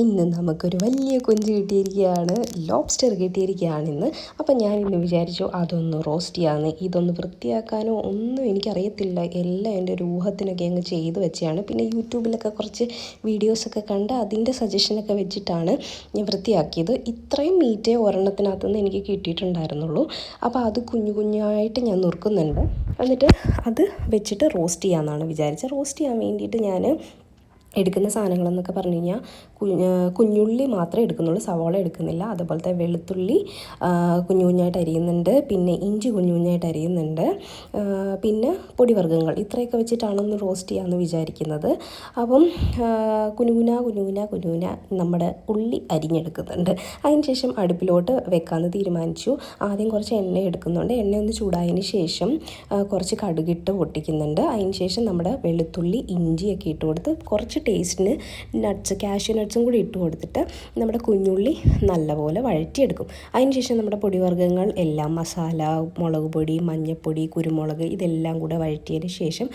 ഇന്ന് നമുക്കൊരു വലിയ കൊഞ്ച് കിട്ടിയിരിക്കുകയാണ് ലോബ്സ്റ്റർ കിട്ടിയിരിക്കുകയാണ് ഇന്ന് അപ്പം ഞാൻ ഇന്ന് വിചാരിച്ചു അതൊന്ന് റോസ്റ്റ് ചെയ്യാമെന്ന് ഇതൊന്ന് വൃത്തിയാക്കാനോ ഒന്നും എനിക്കറിയത്തില്ല. എല്ലാം എന്റെ ഒരു ഊഹത്തിനൊക്കെ അങ്ങ് ചെയ്ത് വെച്ചാണ് പിന്നെ യൂട്യൂബിലൊക്കെ കുറച്ച് വീഡിയോസൊക്കെ കണ്ട് അതിന്റെ സജഷനൊക്കെ വെച്ചിട്ടാണ് ഞാൻ വൃത്തിയാക്കിയത്. ഇത്രയും മീറ്റേ ഒരെണ്ണത്തിനകത്തുനിന്ന് എനിക്ക് കിട്ടിയിട്ടുണ്ടായിരുന്നുള്ളൂ. അപ്പോൾ അത് കുഞ്ഞു കുഞ്ഞായിട്ട് ഞാൻ നുറുക്കുന്നുണ്ട്. എന്നിട്ട് അത് വെച്ചിട്ട് റോസ്റ്റ് ചെയ്യാമെന്നാണ് വിചാരിച്ചത്. റോസ്റ്റ് ചെയ്യാൻ വേണ്ടിയിട്ട് ഞാൻ എടുക്കുന്ന സാധനങ്ങളെന്നൊക്കെ പറഞ്ഞു കഴിഞ്ഞാൽ കുഞ്ഞുള്ളി മാത്രമേ എടുക്കുന്നുള്ളൂ സവാള എടുക്കുന്നില്ല. അതുപോലത്തെ വെളുത്തുള്ളി കുഞ്ഞു കുഞ്ഞായിട്ട് അരിയുന്നുണ്ട്. പിന്നെ ഇഞ്ചി കുഞ്ഞു കുഞ്ഞായിട്ട് അരിയുന്നുണ്ട്. പിന്നെ പൊടിവർഗങ്ങൾ. ഇത്രയൊക്കെ വെച്ചിട്ടാണ് ഒന്ന് റോസ്റ്റ് ചെയ്യാമെന്ന് വിചാരിക്കുന്നത്. അപ്പം കുനുകുന കുനുകുന കുനുകുന നമ്മുടെ ഉള്ളി അരിഞ്ഞെടുക്കുന്നുണ്ട്. അതിന് ശേഷം അടുപ്പിലോട്ട് വെക്കാമെന്ന് തീരുമാനിച്ചു. ആദ്യം കുറച്ച് എണ്ണ എടുക്കുന്നുണ്ട്. എണ്ണ ഒന്ന് ചൂടായതിന് ശേഷം കുറച്ച് കടുകിട്ട് പൊട്ടിക്കുന്നുണ്ട്. അതിന് ശേഷം നമ്മുടെ വെളുത്തുള്ളി ഇഞ്ചിയൊക്കെ ഇട്ട് കൊടുത്ത് കുറച്ച് ടേസ്റ്റിന് നട്ട്സ് കാഷ്യൂ നട്ട്സും കൂടി ഇട്ട് കൊടുത്തിട്ട് നമ്മുടെ കുഞ്ഞുള്ളി നല്ലപോലെ വഴറ്റിയെടുക്കും. അതിനുശേഷം നമ്മുടെ പൊടിവർഗങ്ങൾ എല്ലാം മസാല മുളക് പൊടി മഞ്ഞൾപ്പൊടി കുരുമുളക് ഇതെല്ലാം കൂടെ വഴറ്റിയതിന് ശേഷം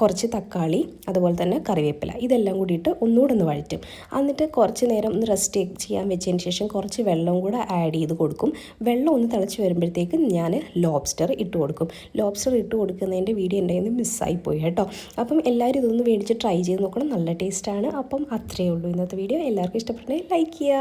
കുറച്ച് തക്കാളി അതുപോലെ തന്നെ കറിവേപ്പില ഇതെല്ലാം കൂടിയിട്ട് ഒന്നുകൂടെ ഒന്ന് വഴറ്റും. എന്നിട്ട് കുറച്ച് നേരം ഒന്ന് റെസ്റ്റ് ചെയ്യാൻ വെച്ചതിന് ശേഷം കുറച്ച് വെള്ളം കൂടെ ആഡ് ചെയ്ത് കൊടുക്കും. വെള്ളം ഒന്ന് തിളച്ച് വരുമ്പോഴത്തേക്ക് ഞാൻ ലോബ്സ്റ്റർ ഇട്ട് കൊടുക്കും. ലോബ്സ്റ്റർ ഇട്ട് കൊടുക്കുന്നതിന്റെ വീഡിയോ എന്റെ നിന്ന് മിസ്സായിപ്പോയി കേട്ടോ. അപ്പം എല്ലാവരും ഇതൊന്ന് മേടിച്ച് ട്രൈ ചെയ്ത് നോക്കണം. നല്ല ടേസ്റ്റാണ് അപ്പം അത്രയേ ഉള്ളൂ ഇന്നത്തെ വീഡിയോ എല്ലാവർക്കും ഇഷ്ടപ്പെട്ടെങ്കിൽ ലൈക്ക് ചെയ്യുക.